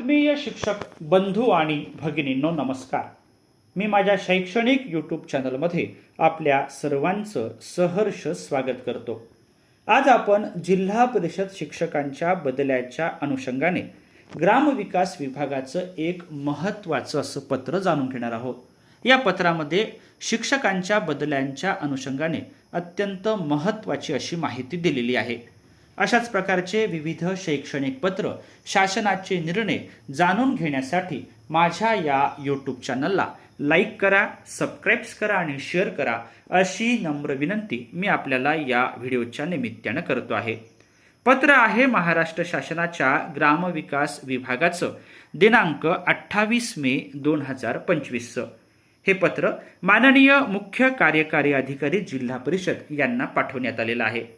शिक्षक बंधू आणि भगिनींनो नमस्कार. मी माझ्या शैक्षणिक यूट्यूब चॅनलमध्ये आपल्या सर्वांचं सहर्ष स्वागत करतो. आज आपण जिल्हा परिषद शिक्षकांच्या बदल्याच्या अनुषंगाने ग्रामविकास विभागाचं एक महत्त्वाचं असं पत्र जाणून घेणार आहोत. या पत्रामध्ये शिक्षकांच्या बदल्यांच्या अनुषंगाने अत्यंत महत्त्वाची अशी माहिती दिलेली आहे. अशाच प्रकारचे विविध शैक्षणिक पत्र शासनाचे निर्णय जाणून घेण्यासाठी माझ्या या यूट्यूब चॅनलला लाईक करा सबस्क्राईब्स करा आणि शेअर करा अशी नम्र विनंती मी आपल्याला या व्हिडिओच्या निमित्तानं करतो आहे. पत्र आहे महाराष्ट्र शासनाच्या ग्रामविकास विभागाचं दिनांक अठ्ठावीस मे दोन हजार पंचवीसचं हे पत्र माननीय मुख्य कार्यकारी अधिकारी जिल्हा परिषद यांना पाठवण्यात आलेलं आहे.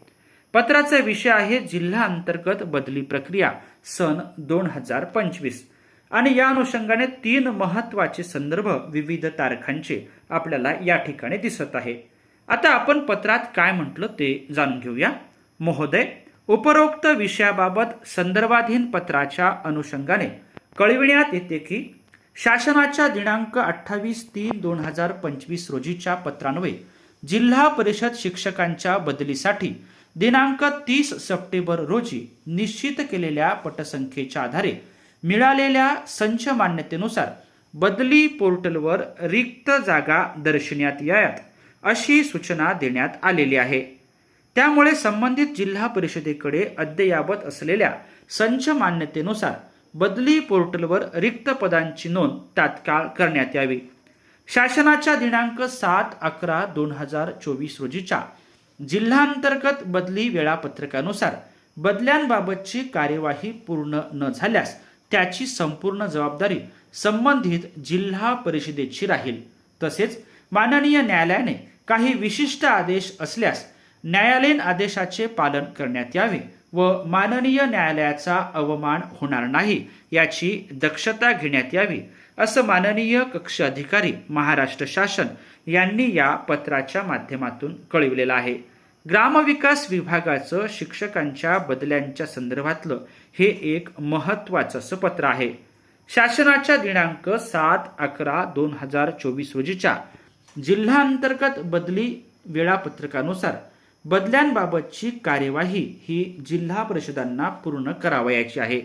पत्राचा विषय आहे जिल्हा अंतर्गत बदली प्रक्रिया सन दोन हजार पंचवीस. आणि या अनुषंगाने तीन महत्त्वाचे संदर्भ विविध तारखांचे आपल्याला या ठिकाणी दिसत आहे. आता आपण पत्रात काय म्हटलं ते जाणून घेऊया. महोदय उपरोक्त विषयाबाबत संदर्भाधीन पत्राच्या अनुषंगाने कळविण्यात येते की शासनाच्या दिनांक अठ्ठावीस तीन दोन हजार पंचवीस रोजीच्या पत्रान्वये जिल्हा परिषद शिक्षकांच्या बदलीसाठी दिनांक तीस सप्टेंबर रोजी निश्चित केलेल्या पटसंख्येच्या आधारे मिळालेल्या संच मान्यतेनुसार बदली पोर्टलवर रिक्त जागा दर्शण्यात याव्यात अशी सूचना देण्यात आलेली आहे. त्यामुळे संबंधित जिल्हा परिषदेकडे अद्ययावत असलेल्या संच मान्यतेनुसार बदली पोर्टलवर रिक्त पदांची नोंद तात्काळ करण्यात यावी. शासनाच्या दिनांक सात अकरा दोन हजार चोवीस रोजीच्या जिल्हांतर्गत बदली वेळापत्रकानुसार बदल्यांबाबतची कार्यवाही पूर्ण न झाल्यास त्याची संपूर्ण जबाबदारी संबंधित जिल्हा परिषदेची राहील. तसेच माननीय न्यायालयाने काही विशिष्ट आदेश असल्यास न्यायालयीन आदेशाचे पालन करण्यात यावे व माननीय न्यायालयाचा अवमान होणार नाही याची दक्षता घेण्यात यावी असं माननीय कक्ष अधिकारी महाराष्ट्र शासन यांनी या पत्राच्या माध्यमातून कळविलेलं आहे. ग्रामविकास विभागाचं शिक्षकांच्या बदल्यांच्या संदर्भातलं हे एक महत्त्वाचं असं पत्र आहे. शासनाच्या दिनांक सात अकरा दोन हजार चोवीस रोजीच्या जिल्हांतर्गत बदली वेळापत्रकानुसार बदल्यांबाबतची कार्यवाही ही जिल्हा परिषदांना पूर्ण करावयाची आहे.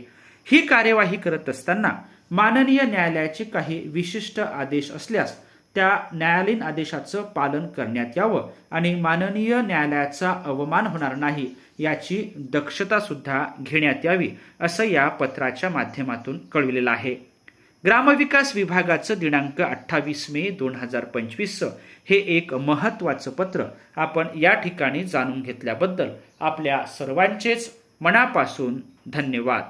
ही कार्यवाही करत असताना माननीय न्यायालयाचे काही विशिष्ट आदेश असल्यास त्या न्यायालयीन आदेशाचं पालन करण्यात यावं आणि माननीय न्यायालयाचा अवमान होणार नाही याची दक्षता सुद्धा घेण्यात यावी असं या पत्राच्या माध्यमातून कळविलेलं आहे. ग्रामविकास विभागाचं दिनांक अठ्ठावीस मे दोन हजार पंचवीसचं हे एक महत्त्वाचं पत्र आपण या ठिकाणी जाणून घेतल्याबद्दल आपल्या सर्वांचेच मनापासून धन्यवाद.